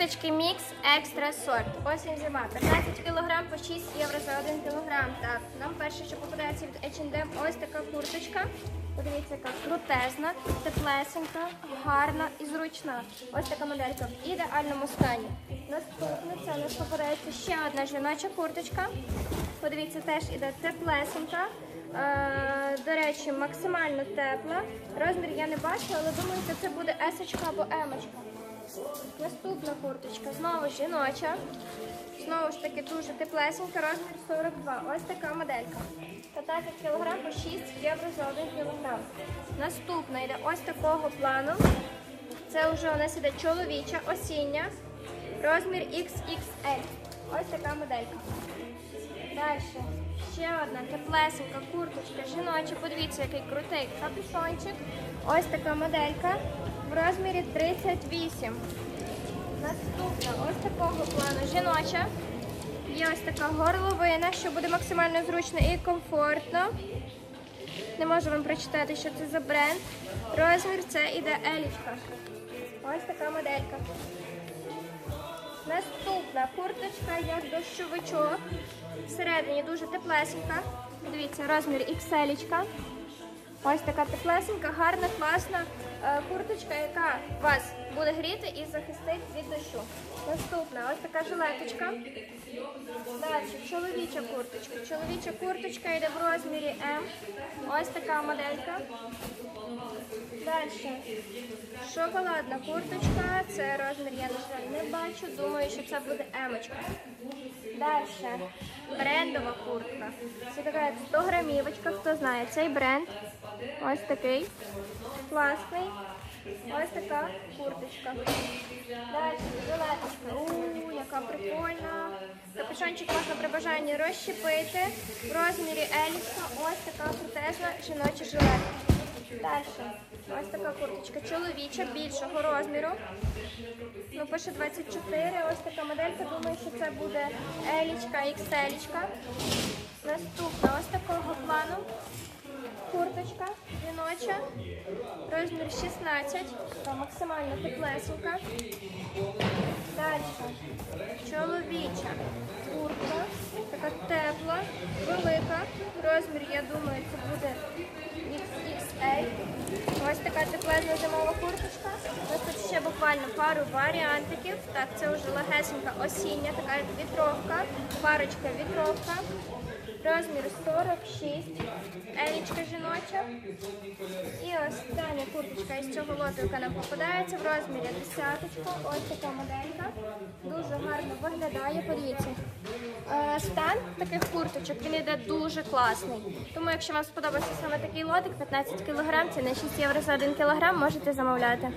Курточки мікс екстра сорт. Осінь зима. 15 кг по 6 євро за 1 кг. Так, нам перше, що попадається від H&M, ось така курточка. Подивіться, яка крутезна, теплесенька, гарна і зручна. Ось така моделька в ідеальному стані. Наступне це у нас попадається ще одна жіноча курточка. Подивіться, теж іде теплесенька. Е, до речі, максимально тепла. Розмір я не бачу, але думаю, що це буде есочка або емочка. Наступна курточка, знову жіноча. Знову ж таки дуже теплесенька, розмір 42. Ось така моделька. 15 кілограм по 6 євро за 1 кілограм. Наступна йде ось такого плану. Це вже у нас іде чоловіча, осіння. Розмір XXL. Ось така моделька. Далі. Ще одна теплесенька курточка жіноча. Подивіться, який крутий капюшончик. Ось така моделька в розмірі 38. Наступна ось такого плану жіноча. Є ось така горловина, що буде максимально зручно і комфортно. Не можу вам прочитати, що це за бренд. Розмір це іде елічка. Ось така моделька. Наступна курточка як дощовичок. Всередині дуже теплесенька. Дивіться, розмір XL. Ось така теплесенька, гарна, класна е, курточка, яка вас буде гріти і захистить від дощу. Наступна ось така жилеточка. Далі чоловіча курточка. Чоловіча курточка йде в розмірі М. Ось така моделька. Далі шоколадна курточка. Це розмір я, жаль, не бачу. Думаю, що це буде емочка. Далі брендова куртка. Це така 100 грамівочка, хто знає цей бренд. Ось такий. Класний. Ось така курточка. Далі жилеточка. Ууу, яка прикольна. Капюшончик можна при бажанні розщепити. В розмірі еліска. Ось така крутезна жіноча жилетка. Далі. Ось така курточка чоловіча, більшого розміру. Ну, пише 24. Ось така моделька. Думаю, що це буде елічка, XL. Наступна ось такого плану. Курточка жіноча. Розмір 16. Така максимально теплесенька. Далі. Чоловіча куртка. Така тепла, велика. Розмір, я думаю, це буде XXL. Ось така теплезна зимова курточка. Ось тут ще буквально пару варіантиків. Так, це вже легесенька осіння, така вітровка, парочка вітровка. Розмір 46, елічка жіноча. І остання курточка із цього лоту, яка нам попадається в розмірі десяточку. Ось така моделька. Дуже гарно виглядає. Подивіться. Е, Стан таких курточок він йде дуже класний. Тому, якщо вам сподобався саме такий лотик, 15 кг, це на 6 євро за 1 кг, можете замовляти.